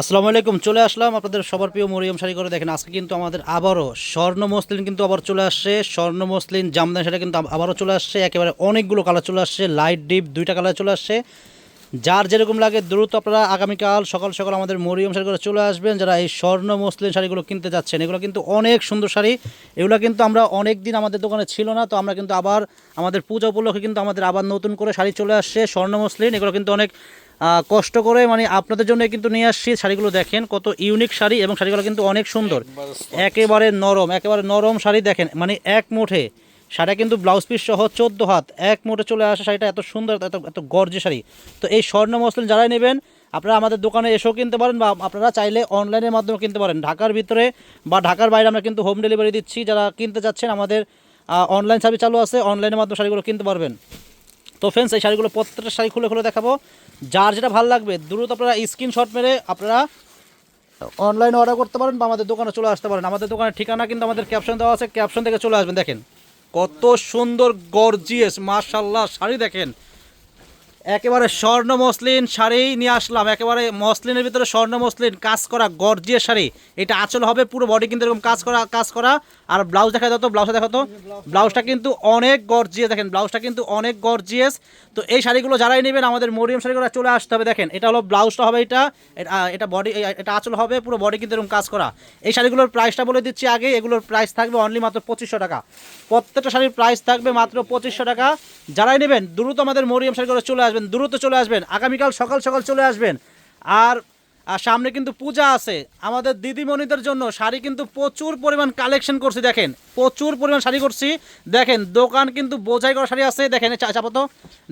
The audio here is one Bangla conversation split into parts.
আসসালামু আলাইকুম, চলে আসলাম আপনাদের সবার প্রিয় মরিয়ম শাড়ি করে। দেখেন, আজকে কিন্তু আমাদের আবারও স্বর্ণ মসলিন কিন্তু আবার চলে আসছে। স্বর্ণ মসলিন, জামদানি শাড়ি কিন্তু আবারও চলে আসছে। একেবারে অনেকগুলো কালার চলে আসছে, লাইট ডিপ দুইটা কালার চলে আসছে। যার যেরকম লাগে দ্রুত আপনারা আগামীকাল সকাল সকাল আমাদের মরিয়ম শাড়ি করে চলে আসবেন। যারা এই স্বর্ণ মসলিন শাড়িগুলো কিনতে যাচ্ছেন এগুলো কিন্তু অনেক সুন্দর শাড়ি। এগুলো কিন্তু আমরা অনেক দিন আমাদের দোকানে ছিল না, তো আমরা কিন্তু আবার আমাদের পূজা উপলক্ষে কিন্তু আমাদের আবার নতুন করে শাড়ি চলে আসছে স্বর্ণ মসলিন। এগুলো কিন্তু অনেক কষ্ট করে মানে আপনাদের জন্য কিন্তু নিয়ে আসছি। শাড়িগুলো দেখেন কত ইউনিক শাড়ি এবং শাড়িগুলো কিন্তু অনেক সুন্দর। একেবারে নরম একেবারে নরম শাড়ি দেখেন। মানে এক মুঠে শাড়িটা কিন্তু ব্লাউজ পিস সহ চোদ্দ হাত এক মুঠে চলে আসে শাড়িটা এত সুন্দর এত এত গর্জে শাড়ি। তো এই স্বর্ণ মসলিন যারাই নেবেন আপনারা আমাদের দোকানে এসেও কিনতে পারেন বা আপনারা চাইলে অনলাইনের মাধ্যমে কিনতে পারেন। ঢাকার ভিতরে বা ঢাকার বাইরে আমরা কিন্তু হোম ডেলিভারি দিচ্ছি। যারা কিনতে চাচ্ছেন আমাদের অনলাইন সার্ভিস চালু আছে অনলাইনের মাধ্যমে শাড়িগুলো কিনতে পারবেন। তো ফ্রেন্ডস এই শাড়িগুলো প্রত্যেকটা শাড়ি খুলে খুলে দেখাবো। যার যেটা ভালো লাগবে, দ্রুত আপনারা স্ক্রিনশট মেরে আপনারা অনলাইনে অর্ডার করতে পারেন বা আমাদের দোকানে চলে আসতে পারেন। আমাদের দোকানের ঠিকানা কিন্তু আমাদের ক্যাপশন দেওয়া আছে ক্যাপশন থেকে চলে আসবেন, দেখেন। কত সুন্দর গর্জিয়াস মার্শাল্লাহ শাড়ি দেখেন। একেবারে স্বর্ণ মসলিন শাড়ি নিয়ে আসলাম। একেবারে মসলিনের ভিতরে স্বর্ণ মসলিন, কাজ করা গর্জিয়াস শাড়ি। এটা আঁচল হবে, পুরো বডি কিন্তু এরকম কাজ করা কাজ করা। আর ব্লাউজ দেখা যেত ব্লাউজটা দেখা তো? ব্লাউজটা কিন্তু অনেক গর্জিয়াস, দেখেন ব্লাউজটা কিন্তু অনেক গর্জিয়াস। তো এই শাড়িগুলো যারাই নেবেন, আমাদের মরিয়ম শাড়িগুলো চলে আসতে হবে, দেখেন, এটা হলো ব্লাউজটা হবে এটা। এটা- বডি এটা আঁচল হবে, পুরো বডি কিন্তু এরকম কাজ করা। এই শাড়িগুলোর প্রাইসটা বলে দিচ্ছি আগে, এগুলোর প্রাইস থাকবে অনলি মাত্র পঁচিশশো টাকা। প্রত্যেকটা শাড়ির প্রাইস থাকবে মাত্র পঁচিশশো টাকা। যারাই নেবেন, দ্রুত আমাদের মরিয়াম শাড়িগুলো চলে আসবেন, দ্রুত চলে আসবেন, আগামীকাল সকাল সকাল চলে আসবেন। আর আর সামনে কিন্তু পূজা আছে। আমাদের দিদিমণিদের জন্য শাড়ি কিন্তু প্রচুর পরিমাণ কালেকশন করছি, দেখেন। প্রচুর পরিমাণ শাড়ি করছি, দেখেন, দোকান কিন্তু বোঝাই করা শাড়ি আছে, দেখেন চাপাতো।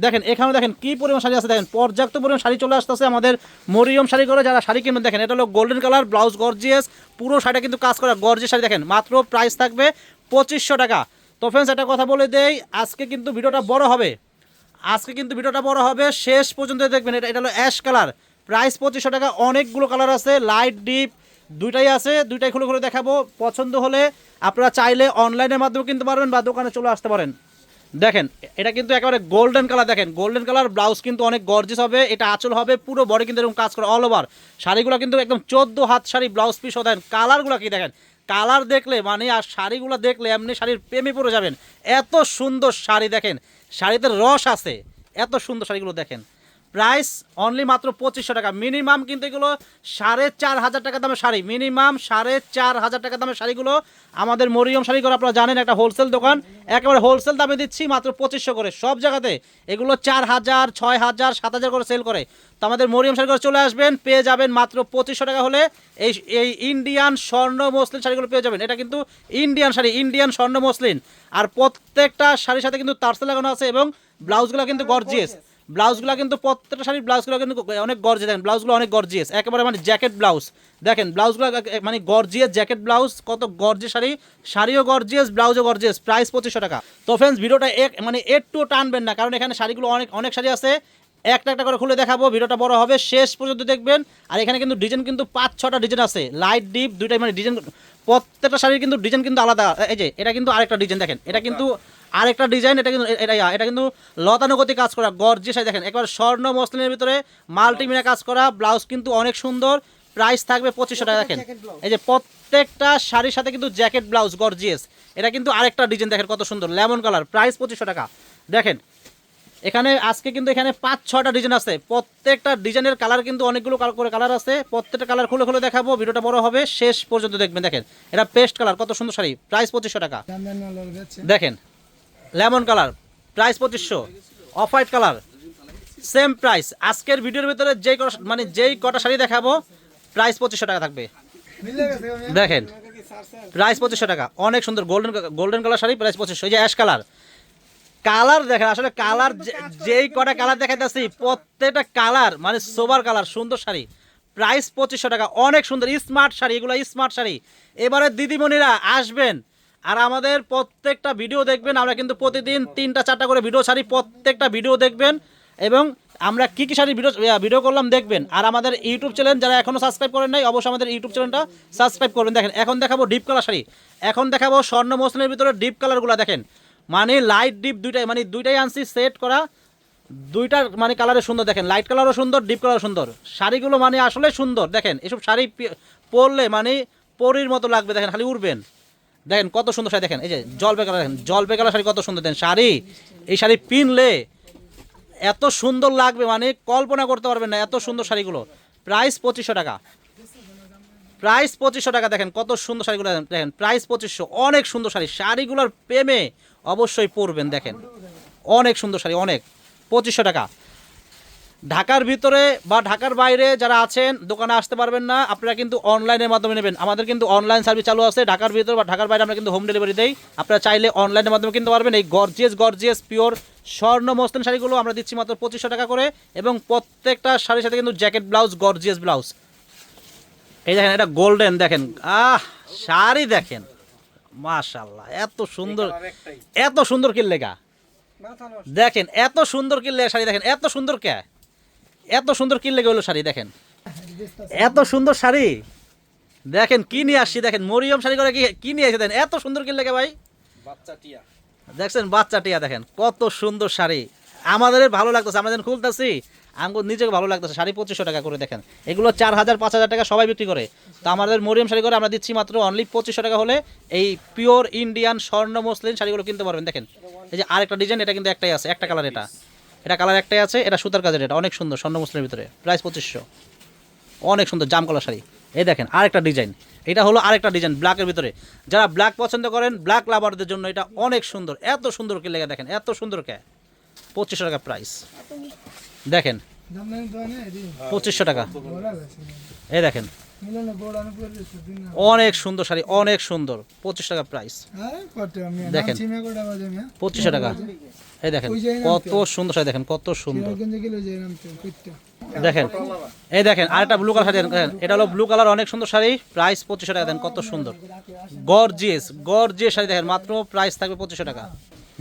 দেখেন, এখানেও দেখেন কি পরিমাণ শাড়ি আছে, দেখেন, পর্যাপ্ত পরিমাণ শাড়ি চলে আসতেছে আমাদের মরিয়ম শাড়ি করে যারা শাড়ি কিনবেন, দেখেন, এটা হলো গোল্ডেন কালার ব্লাউজ গর্জিয়াস পুরো শাড়িটা কিন্তু কাজ করা গর্জিয়াস শাড়ি, দেখেন, মাত্র প্রাইস থাকবে পঁচিশশো টাকা। তো ফ্রেন্ডস একটা কথা বলে দেই, আজকে কিন্তু ভিডিওটা বড় হবে। আজকে কিন্তু ভিডিওটা বড় হবে। শেষ পর্যন্ত দেখবেন, এটা এটা হলো অ্যাশ কালার প্রাইস পঁচিশশো টাকা, অনেকগুলো কালার আছে। লাইট ডিপ দুইটাই আছে। দুইটাই খুলে খুলে দেখাবো। পছন্দ হলে আপনারা চাইলে অনলাইনের মাধ্যমে কিনতে পারবেন বা দোকানে চলে আসতে পারেন। দেখেন, এটা কিন্তু একেবারে গোল্ডেন কালার দেখেন। গোল্ডেন কালার ব্লাউজ কিন্তু অনেক গর্জিস হবে। এটা আঁচল হবে, পুরো বডি কিন্তু এরকম কাজ করে অল ওভার শাড়িগুলো কিন্তু একদম চোদ্দ হাত শাড়ি ব্লাউজ পিস দেন। কালারগুলো কি দেখেন? কালার দেখলে মানে আর শাড়িগুলো দেখলে এমনি শাড়ির প্রেমে পড়ে যাবেন। এত সুন্দর শাড়ি, দেখেন। শাড়িতে রস আছে। এত সুন্দর শাড়িগুলো দেখেন। প্রাইস অনলি মাত্র পঁচিশশো টাকা। মিনিমাম কিন্তু এগুলো সাড়ে চার হাজার টাকা দামের শাড়ি। মিনিমাম সাড়ে চার হাজার টাকা দামের শাড়িগুলো আমাদের মরিয়ম শাড়িগুলো আপনারা জানেন, একটা হোলসেল দোকান। একেবারে হোলসেল দামে দিচ্ছি মাত্র পঁচিশশো করে। সব জায়গাতে এগুলো চার হাজার, ছয় হাজার, সাত হাজার করে সেল করে। তো আমাদের মরিয়ম শাড়িগুলো চলে আসবেন, পেয়ে যাবেন মাত্র পঁচিশশো টাকা হলে এই এই ইন্ডিয়ান স্বর্ণ মসলিন শাড়িগুলো পেয়ে যাবেন। এটা কিন্তু ইন্ডিয়ান শাড়ি ইন্ডিয়ান স্বর্ণ মসলিন। আর প্রত্যেকটা শাড়ির সাথে কিন্তু তারসেল লাগানো আছে এবং ব্লাউজগুলো কিন্তু গর্জিয়াস ব্লাউজগুলো কিন্তু প্রত্যেকটা শাড়ির ব্লাউজগুলো কিন্তু অনেক গর্জিয়াস দেখেন, ব্লাউজগুলো অনেক গর্জিয়াস একেবারে মানে জ্যাকেট ব্লাউজ। দেখেন, ব্লাউজগুলো মানে গর্জিয়াস জ্যাকেট ব্লাউজ, কত গর্জিয়াস শাড়ি। শাড়িও গর্জিয়াস ব্লাউজও গর্জিয়াস প্রাইস পঁচিশশো টাকা। তো ফ্রেন্ডস ভিডিওটা এক মানে একটু টানবেন না, কারণ এখানে শাড়িগুলো অনেক অনেক শাড়ি আছে। একটা একটা করে খুলে দেখাবো, ভিডিওটা বড় হবে, শেষ পর্যন্ত দেখবেন। আর এখানে কিন্তু ডিজাইন কিন্তু পাঁচ, ছটা ডিজাইন আছে। লাইট ডিপ দুইটাই মানে ডিজাইন প্রত্যেকটা শাড়ির কিন্তু ডিজাইন কিন্তু আলাদা। এই যে, এটা কিন্তু আরেকটা ডিজাইন দেখেন। এটা কিন্তু আরেকটা ডিজাইন এটা কিন্তু এটা এটা কিন্তু লতানুগতি কাজ করা গর্জিয়াস দেখেন। একবার স্বর্ণ মসলিনের ভিতরে মাল্টিমিনা কাজ করা ব্লাউজ কিন্তু অনেক সুন্দর প্রাইস থাকবে পঁচিশশো টাকা দেখেন। এই যে প্রত্যেকটা শাড়ির সাথে কিন্তু জ্যাকেট ব্লাউজ গর্জিয়াস এটা কিন্তু আরেকটা ডিজাইন দেখেন কত সুন্দর লেমন কালার প্রাইস পঁচিশশো টাকা। দেখেন এখানে আজকে কিন্তু এখানে পাঁচ ছটা ডিজাইন আছে। প্রত্যেকটা ডিজাইনের কালার কিন্তু অনেকগুলো কালার করে কালার আছে। প্রত্যেকটা কালার খুলে খুলে দেখাবো ভিডিওটা বড় হবে শেষ পর্যন্ত দেখবেন দেখেন। এটা পেস্ট কালার কত সুন্দর শাড়ি প্রাইস পঁচিশশো টাকা। দেখেন লেমন কালার প্রাইস পঁচিশশো off white colour same price আজকের ভিডিওর ভিতরে যেই কটা মানে যেই কটা শাড়ি দেখাবো প্রাইস পঁচিশশো টাকা থাকবে। দেখেন প্রাইস পঁচিশশো টাকা, অনেক সুন্দর golden golden colour sari price পঁচিশশো। এই যে অ্যাশ কালার কালার দেখেন, আসলে কালার যেই কটা কালার দেখাইতেছি, প্রত্যেকটা কালার মানে সোবার কালার সুন্দর শাড়ি। প্রাইস পঁচিশশো টাকা, অনেক সুন্দর স্মার্ট শাড়ি, এগুলো স্মার্ট শাড়ি। এবারে দিদিমণিরা আসবেন আর আমাদের প্রত্যেকটা ভিডিও দেখবেন, আমরা কিন্তু প্রতিদিন তিনটা, চারটা করে ভিডিও ছাড়ি, প্রত্যেকটা ভিডিও দেখবেন এবং আমরা কি কি শাড়ি ভিডিও ভিডিও করলাম দেখবেন। আর আমাদের ইউটিউব চ্যানেল যারা এখনও সাবস্ক্রাইব করেন নাই, অবশ্যই আমাদের ইউটিউব চ্যানেলটা সাবস্ক্রাইব করবেন। দেখেন, এখন দেখাবো ডিপ কালার শাড়ি। এখন দেখাবো স্বর্ণ মসলিনের ভিতরে ডিপ কালারগুলো দেখেন। মানে লাইট ডিপ দুইটাই মানে দুইটাই আনছি সেট করা। দুইটার মানে কালারে সুন্দর, দেখেন। লাইট কালারও সুন্দর ডিপ কালারও সুন্দর। শাড়িগুলো মানে আসলে সুন্দর, দেখেন। এসব শাড়ি পরলে মানে পরির মতো লাগবে, দেখেন, খালি উড়বেন। দেখেন কত সুন্দর শাড়ি দেখেন, এই যে জলপে কালার দেখেন জলপে কালার শাড়ি কত সুন্দর দেখেন, শাড়ি, এই শাড়ি পিনলে এত সুন্দর লাগবে মানে কল্পনা করতে পারবেন না এত সুন্দর শাড়িগুলো। প্রাইস পঁচিশশো টাকা। প্রাইস পঁচিশশো টাকা দেখেন কত সুন্দর শাড়িগুলো দেখেন, প্রাইস পঁচিশশো, অনেক সুন্দর শাড়ি, শাড়িগুলোর প্রেমে অবশ্যই পরবেন দেখেন। অনেক সুন্দর শাড়ি, অনেক। পঁচিশশো টাকা। ঢাকার ভিতরে বা ঢাকার বাইরে যারা আছেন দোকানে আসতে পারবেন না আপনারা কিন্তু অনলাইনের মাধ্যমে নেবেন। আমাদের কিন্তু অনলাইন সার্ভিস চালু আছে ঢাকার ভিতরে বা ঢাকার বাইরে আমরা কিন্তু হোম ডেলিভারি দেই। আপনারা চাইলে অনলাইনের মাধ্যমে কিনতে পারবেন। এই গর্জিয়াস গর্জিয়াস পিওর স্বর্ণ মসলিন শাড়িগুলো আমরা দিচ্ছি মাত্র পঁচিশশো টাকা করে এবং প্রত্যেকটা শাড়ির সাথে কিন্তু জ্যাকেট ব্লাউজ গর্জিয়াস ব্লাউজ এই দেখেন এটা গোল্ডেন দেখেন। আহ শাড়ি দেখেন। মাশাল্লাহ এত সুন্দর এত সুন্দর কিল্লেগা দেখেন এত সুন্দর কিনলে শাড়ি দেখেন এত সুন্দর কে? এত সুন্দর কিনলে হলো শাড়ি দেখেন? এত সুন্দর শাড়ি? দেখেন কি নিয়ে আসছি দেখেন মরিয়ম শাড়ি করে কি কি নিয়ে এসে দেন? এত সুন্দর কিনলে ভাই? দেখছেন বাচ্চা টিয়া দেখেন কত সুন্দর শাড়ি। আমাদের ভালো লাগতেছে আমরা যখন খুলতেছি আমাকে নিজেকে ভালো লাগতেছে। শাড়ি পঁচিশশো টাকা করে দেখেন এগুলো চার হাজার পাঁচ হাজার টাকা সবাই বিক্রি করে। তো আমাদের মরিয়ম শাড়ি করে আমরা দিচ্ছি মাত্র অনলি পঁচিশশো টাকা হলে এই পিওর ইন্ডিয়ান স্বর্ণ মসলিন শাড়িগুলো কিনতে পারবেন দেখেন। এই যে আরেকটা ডিজাইন এটা কিন্তু একটাই আছে একটা কালার এটা। এটা কালার একটাই আছে এটা সুতার কাজের এটা অনেক সুন্দর স্বর্ণ মসলিনের ভিতরে প্রাইস পঁচিশশো। অনেক সুন্দর জাম কালার শাড়ি। এই দেখেন আরেকটা ডিজাইন। এটা হলো আরেকটা ডিজাইন ব্ল্যাকের ভিতরে। যারা ব্ল্যাক পছন্দ করেন ব্ল্যাক লাভারদের জন্য এটা অনেক সুন্দর। এত সুন্দর কি লেগে দেখেন এত সুন্দর কে? পঁচিশশো টাকা প্রাইস দেখেন পঁচিশশো টাকা। এই দেখেন অনেক সুন্দর শাড়ি অনেক সুন্দর। পঁচিশ টাকা প্রাইস দেখেন। পঁচিশশো টাকা। এই দেখেন কত সুন্দর শাড়ি দেখেন কত সুন্দর। দেখেন এই দেখেন আরেকটা ব্লু কালার শাড়ি দেখেন এটা হলো ব্লু কালার অনেক সুন্দর শাড়ি প্রাইস পঁচিশশো টাকা দেন কত সুন্দর। গর্জিয়াস গর্জিয়াস শাড়ি দেখেন মাত্র প্রাইস থাকবে পঁচিশশো টাকা।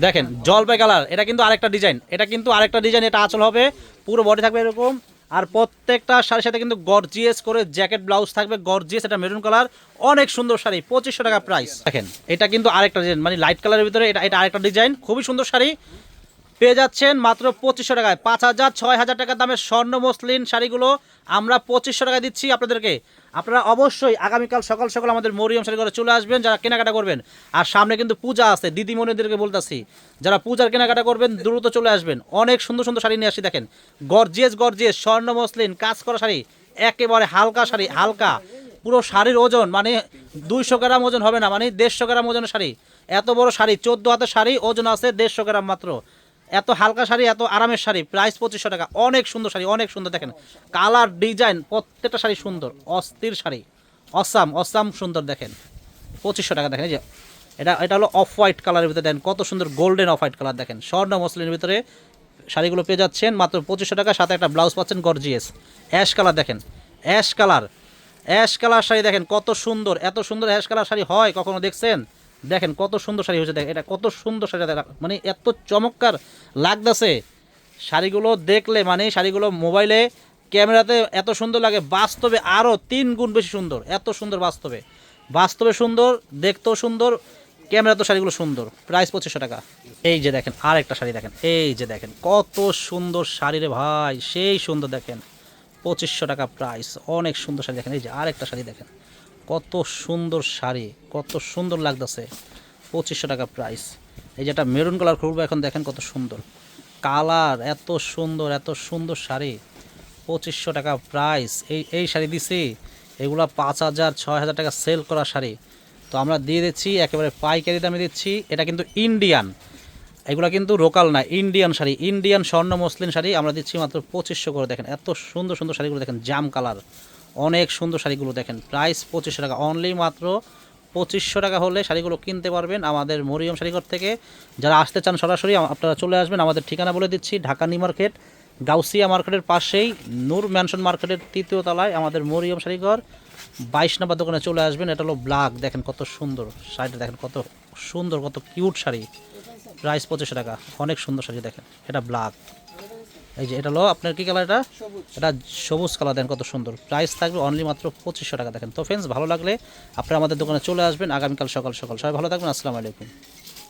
দেখেন জলপাই কালার এটা কিন্তু আরেকটা ডিজাইন এটা কিন্তু আরেকটা ডিজাইন এটা আঁচল হবে পুরো বডি থাকবে এরকম। আর প্রত্যেকটা শাড়ির সাথে কিন্তু গর্জিয়াস করে জ্যাকেট ব্লাউজ থাকবে গর্জিয়াস এটা মেরুন কালার অনেক সুন্দর শাড়ি পঁচিশশো টাকা প্রাইস দেখেন এটা কিন্তু আরেকটা ডিজাইন মানে লাইট কালারের ভিতরে এটা এটা আরেকটা ডিজাইন খুবই সুন্দর শাড়ি। পেয়ে যাচ্ছেন মাত্র পঁচিশশো টাকায়। পাঁচ হাজার, ছয় হাজার টাকার দামের স্বর্ণ মসলিন শাড়িগুলো আমরা পঁচিশশো টাকায় দিচ্ছি আপনাদেরকে। আপনারা অবশ্যই আগামীকাল সকাল সকাল আমাদের মরিয়ম শাড়ি করে চলে আসবেন, যারা কেনাকাটা করবেন। আর সামনে কিন্তু পূজা আছে, দিদিমণিদেরকে বলতেছি, যারা পূজার কেনাকাটা করবেন, দ্রুত চলে আসবেন। অনেক সুন্দর সুন্দর শাড়ি নিয়ে আসি দেখেন। গর্জিয়াস গর্জিয়াস, স্বর্ণ মসলিন, কাজ করা শাড়ি, একেবারে হালকা শাড়ি, হালকা। পুরো শাড়ির ওজন মানে দুইশো গ্রাম ওজন হবে না মানে দেড়শো গ্রাম ওজনের শাড়ি। এত বড় শাড়ি, চোদ্দ হাতের শাড়ি, ওজন আছে দেড়শো গ্রাম মাত্র। এত হালকা শাড়ি, এত আরামের শাড়ি প্রাইস পঁচিশশো টাকা। অনেক সুন্দর শাড়ি, অনেক সুন্দর, দেখেন। কালার ডিজাইন প্রত্যেকটা শাড়ি সুন্দর। অস্থির শাড়ি। অসাম অসাম সুন্দর, দেখেন। পঁচিশশো টাকা, দেখেন, এই যে। এটা এটা হলো অফ হোয়াইট কালারের ভিতরে, দেখেন, কত সুন্দর গোল্ডেন অফ হোয়াইট কালার দেখেন। স্বর্ণ মসলিনের ভিতরে শাড়িগুলো পেয়ে যাচ্ছেন, মাত্র পঁচিশশো টাকা, সাথে একটা ব্লাউজ পাচ্ছেন গর্জিয়াস অ্যাশ কালার দেখেন। Ash colour ash colour sari, দেখেন, কত সুন্দর, এত সুন্দর অ্যাশ কালার শাড়ি হয়, কখনো দেখছেন? দেখেন কত সুন্দর শাড়ি হয়েছে, দেখেন, এটা কত সুন্দর শাড়ি মানে এত চমৎকার লাগতেছে। শাড়িগুলো দেখলে মানে শাড়িগুলো মোবাইলে, ক্যামেরাতে এত সুন্দর লাগে, বাস্তবে আরও তিন গুণ বেশি সুন্দর, এত সুন্দর বাস্তবে। বাস্তবে সুন্দর, দেখতেও সুন্দর ক্যামেরা তো শাড়িগুলো সুন্দর। প্রাইস পঁচিশশো টাকা। এই যে দেখেন আর একটা শাড়ি দেখেন, এই যে দেখেন, কত সুন্দর শাড়ি রে ভাই, সেই সুন্দর দেখেন। পঁচিশশো টাকা প্রাইস, অনেক সুন্দর শাড়ি দেখেন, এই যে আরেকটা শাড়ি দেখেন। কত সুন্দর শাড়ি, কত সুন্দর লাগতেছে। পঁচিশশো টাকা প্রাইস এই যেটা মেরুন কালার খুলবো এখন দেখেন কত সুন্দর। কালার এত সুন্দর এত সুন্দর শাড়ি। পঁচিশশো টাকা প্রাইস এই এই শাড়ি দিছি, এগুলো পাঁচ হাজার, ছয় হাজার টাকা সেল করা শাড়ি। তো আমরা দিয়ে দিচ্ছি, একেবারে পাইকারি দামে দিচ্ছি। এটা কিন্তু ইন্ডিয়ান এগুলো কিন্তু লোকাল না ইন্ডিয়ান শাড়ি। ইন্ডিয়ান স্বর্ণ মসলিন শাড়ি, আমরা দিচ্ছি মাত্র পঁচিশশো করে। দেখেন এত সুন্দর সুন্দর শাড়িগুলো দেখেন, জাম কালার অনেক সুন্দর শাড়িগুলো দেখেন। প্রাইস পঁচিশশো টাকা অনলি মাত্র পঁচিশশো টাকা হলে শাড়িগুলো কিনতে পারবেন আমাদের মরিয়ম শাড়িঘর থেকে। যারা আসতে চান সরাসরি আপনারা চলে আসবেন। আমাদের ঠিকানা বলে দিচ্ছি, ঢাকা নি মার্কেট, গাউসিয়া মার্কেটের পাশেই, নূর ম্যানশন মার্কেটের তৃতীয় তলায় আমাদের মরিয়ম শাড়িঘর। বাইশ নম্বর দোকানে চলে আসবেন, এটা হলো ব্ল্যাক দেখেন কত সুন্দর শাড়িটা, দেখেন কত সুন্দর, কত কিউট শাড়ি। প্রাইস পঁচিশশো টাকা, অনেক সুন্দর শাড়ি দেখেন, এটা ব্ল্যাক এই যে এটা হলো আপনার কি কালার এটা? এটা সবুজ কালার দেন কত সুন্দর। প্রাইস থাকবে অনলি মাত্র পঁচিশশো টাকা দেখেন। তো ফ্রেন্ডস ভালো লাগলে আপনারা আমাদের দোকানে চলে আসবেন। আগামীকাল সকাল সকাল। সবাই ভালো থাকবেন আসসালামু আলাইকুম।